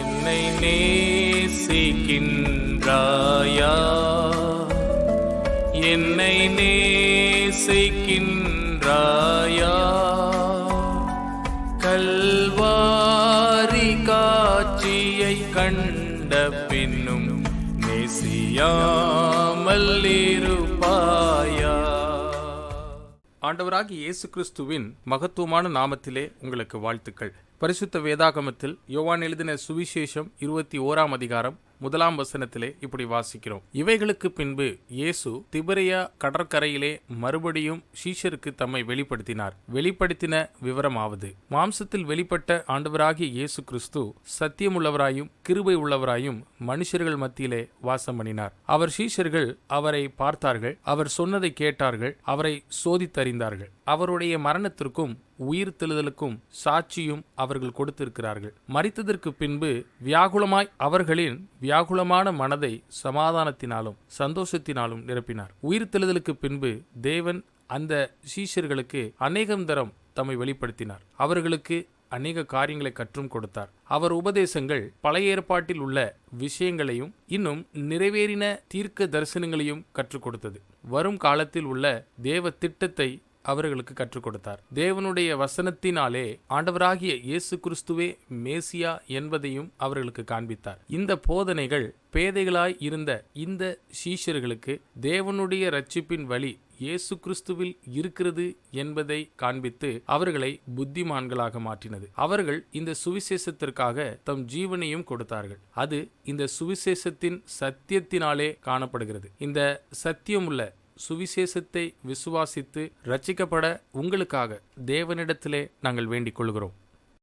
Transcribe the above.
என்னை நேசிக்கின்றாயா? என்னை நேசிக்கின்றாயா? கல்வாரி காட்சியை கண்ட பின்னும் நேசியாமல் இருப்பாயா? ஆண்டவராகிய இயேசு கிறிஸ்துவின் மகத்துவமான நாமத்திலே உங்களுக்கு வாழ்த்துக்கள். பரிசுத்த வேதாகமத்தில் யோவான் எழுதின சுவிசேஷம் இருபத்தி ஓராம் அதிகாரம் முதலாம் வசனத்திலே இப்படி வாசிக்கிறோம். இவைகளுக்கு பின்பு இயேசு திபரியா கடற்கரையிலே மறுபடியும் ஷீஷருக்கு தம்மை வெளிப்படுத்தினார். வெளிப்படுத்தின விவரமாவது. மாம்சத்தில் வெளிப்பட்ட ஆண்டவராகிய இயேசு கிறிஸ்து சத்தியமுள்ளவராயும் கிருபை உள்ளவராயும் மனுஷர்கள் மத்தியிலே வாசம் பண்ணினார். அவர் ஷீஷர்கள் அவரை பார்த்தார்கள். அவர் சொன்னதை கேட்டார்கள். அவரை சோதித்தறிந்தார்கள். அவருடைய மரணத்திற்கும் உயிர் தெழுதலுக்கும் சாட்சியும் அவர்கள் கொடுத்திருக்கிறார்கள். மறித்ததற்கு பின்பு வியாகுலமாய் அவர்களின் வியாகுலமான மனதை சமாதானத்தினாலும் சந்தோஷத்தினாலும் நிரப்பினார். உயிர் தெழுதலுக்கு பின்பு தேவன் அந்த சீஷர்களுக்கு அநேகம் தரம் தம்மை வெளிப்படுத்தினார். அவர்களுக்கு அநேக காரியங்களை கற்றும் கொடுத்தார். அவர் உபதேசங்கள் பழைய ஏற்பாட்டில் உள்ள விஷயங்களையும் இன்னும் நிறைவேறின தீர்க்க தரிசனங்களையும் கற்றுக் கொடுத்தது. வரும் காலத்தில் உள்ள தேவ திட்டத்தை அவர்களுக்கு கற்றுக் கொடுத்தார். தேவனுடைய வசனத்தினாலே ஆண்டவராகிய இயேசு கிறிஸ்துவே மேசியா என்பதையும் அவர்களுக்கு காண்பித்தார். இந்த போதனைகள் பேதைகளாய் இருந்த இந்த சீஷர்களுக்கு தேவனுடைய ரட்சிப்பின் வழி இயேசு கிறிஸ்துவில் இருக்கிறது என்பதை காண்பித்து அவர்களை புத்திமான்களாக மாற்றினது. அவர்கள் இந்த சுவிசேஷத்திற்காக தம் ஜீவனையும் கொடுத்தார்கள். அது இந்த சுவிசேஷத்தின் சத்தியத்தினாலே காணப்படுகிறது. இந்த சத்தியமுள்ள சுவிசேஷத்தை விசுவாசித்து ரட்சிக்கப்பட உங்களுக்காக தேவனிடத்திலே நாங்கள் வேண்டிக் கொள்கிறோம்.